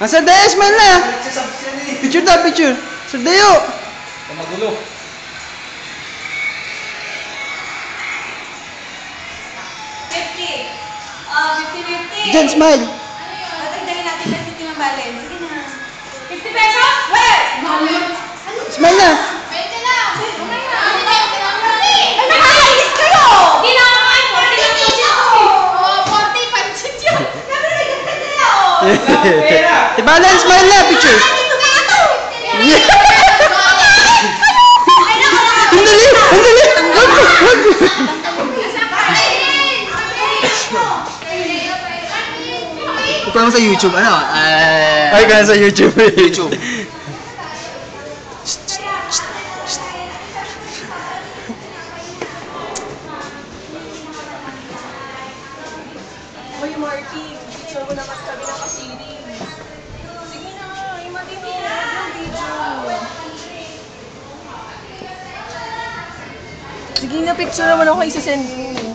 Nasa Deo, smile na! Picture daw, picture! Sir Deo! Magulo. Fifty. Ah. Diyan, smile! Tatagdagan natin ng fifty ng bale. Sige na. Fifty pesos? Wait! Mahal yun. Smile na! Pwede lang. Okay na. Ay, nakakainis kayo! Hindi na ako kayo. Forty lang yun siya. Oh, forty. Pansit yun. Sabi na nagdagdag oh. Ibalan, smile na, picture! Ka. Ang dali! Ang dali! Naman sa YouTube, ano? Uh, Ay, kaya sa YouTube. YouTube. Uy, Marky, picture mo naman kami ng kasiring. Sige na, imagine mo yung video. Sige na, picture naman ako isasend mo.